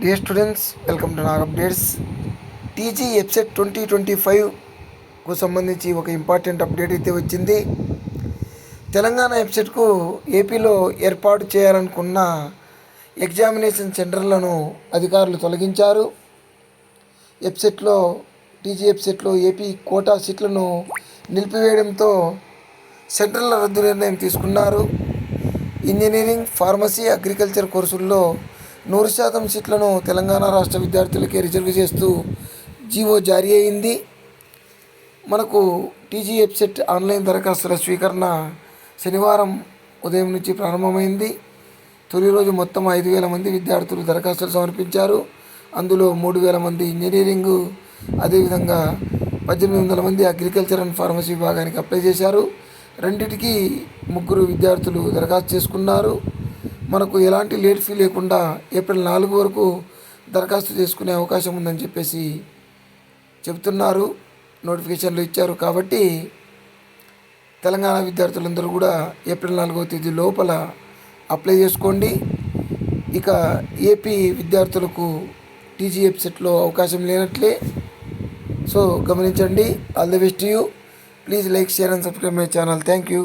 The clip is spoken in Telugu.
Dear students welcome to Nag updates TG website twenty twenty ఫైవ్కు సంబంధించి ఒక ఇంపార్టెంట్ అప్డేట్ అయితే వచ్చింది. తెలంగాణ వెబ్సైట్కు ఏపీలో ఏర్పాటు చేయాలనుకున్న ఎగ్జామినేషన్ సెంటర్లను అధికారులు తొలగించారు. వెబ్సైట్లో టీజీ వెబ్సైట్లో ఏపీ కోటా సీట్లను నిలిపివేయడంతో సెంట్రల్ రద్దు నిర్ణయం తీసుకున్నారు. ఇంజనీరింగ్ ఫార్మసీ అగ్రికల్చర్ కోర్సుల్లో నూరు శాతం సీట్లను తెలంగాణ రాష్ట్ర విద్యార్థులకే రిజర్వ్ చేస్తూ జీవో జారీ అయింది. మనకు టీజీ వెబ్సైట్ ఆన్లైన్ దరఖాస్తుల స్వీకరణ శనివారం ఉదయం నుంచి ప్రారంభమైంది. తొలి రోజు మొత్తం ఐదు వేల మంది విద్యార్థులు దరఖాస్తులు సమర్పించారు. అందులో మూడు వేల మంది ఇంజనీరింగ్ అదేవిధంగా పద్దెనిమిది వందల మంది అగ్రికల్చర్ అండ్ ఫార్మసీ విభాగానికి అప్లై చేశారు. రెండింటికి ముగ్గురు విద్యార్థులు దరఖాస్తు చేసుకున్నారు. మనకు ఎలాంటి లేట్ ఫీ లేకుండా ఏప్రిల్ నాలుగు వరకు దరఖాస్తు చేసుకునే అవకాశం ఉందని చెప్పేసి చెబుతున్నారు. నోటిఫికేషన్లు ఇచ్చారు కాబట్టి తెలంగాణ విద్యార్థులందరూ కూడా ఏప్రిల్ నాలుగవ తేదీ లోపల అప్లై చేసుకోండి. ఇక ఏపీ విద్యార్థులకు టీజీఎఫ్ సెట్లో అవకాశం లేనట్లే. సో గమనించండి. All the best you. Please like share and subscribe my channel. Thank you.